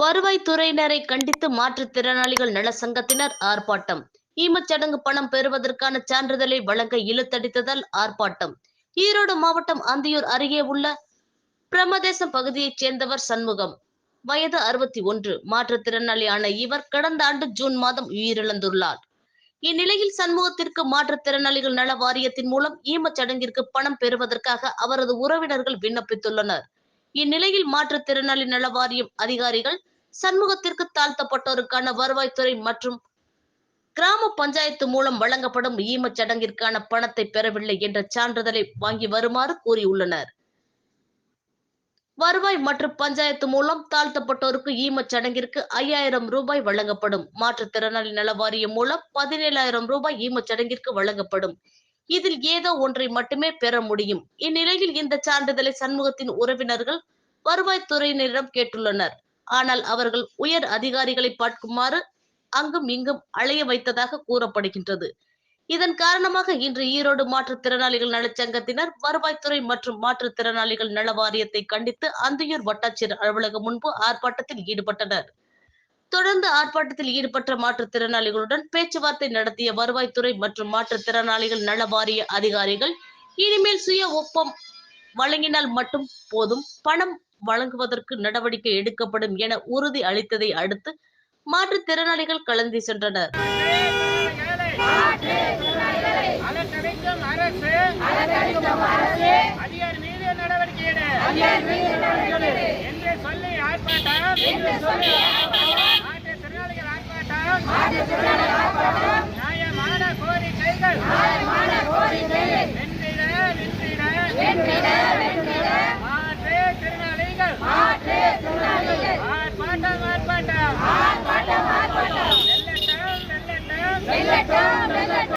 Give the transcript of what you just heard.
வருவாய்த்துறையினரை கண்டித்து மாற்றுத்திறனாளிகள் நல சங்கத்தினர் ஆர்ப்பாட்டம். ஈமச்சடங்கு பணம் பெறுவதற்கான சான்றிதழை வழங்க இழுத்தடித்ததால் ஆர்ப்பாட்டம். ஈரோடு மாவட்டம் அந்தியூர் அருகே உள்ள பிரமதேசம் பகுதியைச் சேர்ந்தவர் சண்முகம். வயது அறுபத்தி ஒன்று. மாற்றுத்திறனாளியான இவர் கடந்த ஆண்டு ஜூன் மாதம் உயிரிழந்துள்ளார். இந்நிலையில் சண்முகத்திற்கு மாற்றுத்திறனாளிகள் நல வாரியத்தின் மூலம் ஈமச்சடங்கிற்கு பணம் பெறுவதற்காக அவரது உறவினர்கள் விண்ணப்பித்துள்ளனர். இந்நிலையில் மாற்றுத்திறனாளி நல வாரியம் அதிகாரிகள் சண்முகத்திற்கு தாழ்த்தப்பட்டோருக்கான வருவாய்த்துறை மற்றும் கிராம பஞ்சாயத்து மூலம் வழங்கப்படும் ஈமச் சடங்கிற்கான பணத்தை பெறவில்லை என்ற சான்றிதழை வாங்கி வருமாறு கூறியுள்ளனர். வருவாய் மற்றும் பஞ்சாயத்து மூலம் தாழ்த்தப்பட்டோருக்கு ஈமச் சடங்கிற்கு ஐயாயிரம் ரூபாய் வழங்கப்படும். மாற்றுத்திறனாளி நல வாரியம் மூலம் பதினேழாயிரம் ரூபாய் ஈமச் சடங்கிற்கு வழங்கப்படும். இதில் ஏதோ ஒன்றை மட்டுமே பெற முடியும். இந்நிலையில் இந்த சான்றிதழை சண்முகத்தின் உறவினர்கள் வருவாய்த்துறையினரிடம் கேட்டுள்ளனர். ஆனால் அவர்கள் உயர் அதிகாரிகளை பார்க்குமாறு அங்கும் இங்கும் அலைய வைத்ததாக கூறப்படுகின்றது. இதன் காரணமாக இன்று ஈரோடு மாற்றுத்திறனாளிகள் நலச்சங்கத்தினர் வருவாய்த்துறை மற்றும் மாற்றுத்திறனாளிகள் நல வாரியத்தை கண்டித்து அந்தியூர் வட்டாட்சியர் அலுவலகம் முன்பு ஆர்ப்பாட்டத்தில் ஈடுபட்டனர். தொடர்ந்து ஆர்ப்பாட்டத்தில் ஈடுபட்ட மாற்றுத்திறனாளிகளுடன் பேச்சுவார்த்தை நடத்திய வருவாய்த்துறை மற்றும் மாற்றுத்திறனாளிகள் நல வாரிய அதிகாரிகள் இனிமேல் சுய ஒப்பம் வழங்கினால் மட்டும் போதும் பணம் வழங்குவதற்கு நடவடிக்கை எடுக்கப்படும் என உறுதி அளித்ததை அடுத்து மாற்றுத்திறனாளிகள் கலந்து சென்றனர். அலட்டடிக்கும் அரசு அதிகாரி மீது நடவடிக்கை எடு என்று சொல்லி ஆர்ப்பாட்டம்